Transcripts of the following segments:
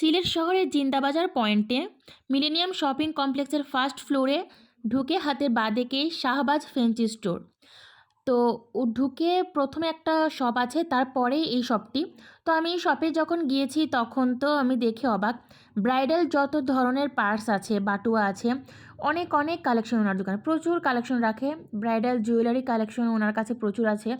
সিলেট শহরের জিন্দাবাজার পয়েন্টে millennium shopping কমপ্লেক্সের ফার্স্ট ফ্লোরে ঢুকে হাতের বাঁদিকে শাহবাজ ফেন্সি স্টোর। তো ও ঢুকে প্রথমে একটা শপ আছে তারপরেই এই শপটি। তো আমি এই শপে যখন গিয়েছি, তখন তো আমি দেখে অবাক। ব্রাইডাল যত ধরনের পার্স আছে, বাটুয়া আছে, অনেক অনেক কালেকশন ওনার দোকানে। প্রচুর কালেকশন রাখে। ব্রাইডাল জুয়েলারি কালেকশন ওনার কাছে প্রচুর আছে।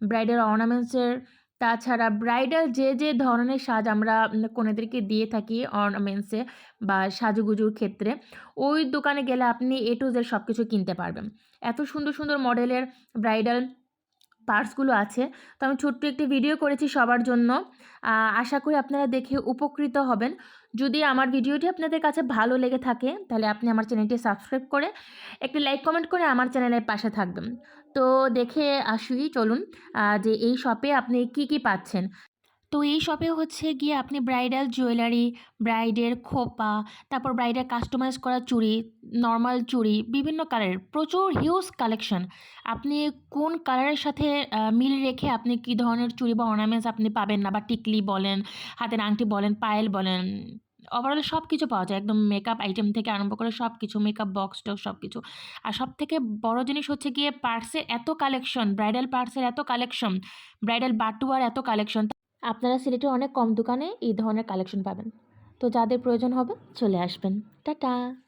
ব্রাইডাল অর্নামেন্টসের তাছাড়া ব্রাইডাল যে যে ধরনের সাজ আমরা কনেদেরকে দিয়ে থাকি অর্নামেন্টসে বা সাজুগুজুর ক্ষেত্রে, ওই দোকানে গেলে আপনি এ টু জেড সব কিছু কিনতে পারবেন। এত সুন্দর সুন্দর মডেলের ব্রাইডাল পার্টসগুলো আছে। তো আমি ছোট্ট একটি ভিডিও করেছি সবার জন্য। আশা করি আপনারা দেখে উপকৃত হবেন। যদি আমার ভিডিওটি আপনাদের কাছে ভালো লেগে থাকে, তাহলে আপনি আমার চ্যানেলটি সাবস্ক্রাইব করে একটি লাইক কমেন্ট করে আমার চ্যানেলের পাশে থাকবেন। তো দেখে আসি, চলুন যে এই শপে আপনি কি কি পাচ্ছেন। তো এই শপে হচ্ছে গিয়ে আপনি ব্রাইডাল জুয়েলারি ব্রাইডের খোপা, তারপর ব্রাইডের কাস্টমাইজ করা চুড়ি নর্মাল চুড়ি, বিভিন্ন কালারের প্রচুর হিউজ কালেকশন আপনি কোন কালারের সাথে মিল রেখে আপনি কি ধরনের চুড়ি বা অর্নামেন্টস আপনি পাবেন না বা টিকলি বলেন, হাতের আংটি বলেন, পায়েল বলেন ওভারঅল সব কিছু পাওয়া যায়। একদম মেকআপ আইটেম থেকে আরম্ভ করে সব কিছু মেকআপ বক্স টক্স সব কিছু আর সব থেকে বড় জিনিস হচ্ছে গিয়ে পার্সের এত কালেকশন ব্রাইডাল পার্সের এত কালেকশন ব্রাইডাল বাটুয়ার এত কালেকশন আপনারা সিলেটে অনেক কম দোকানে এই ধরনের কালেকশন পাবেন। তো যাদের প্রয়োজন হবে চলে আসবেন। টাটা!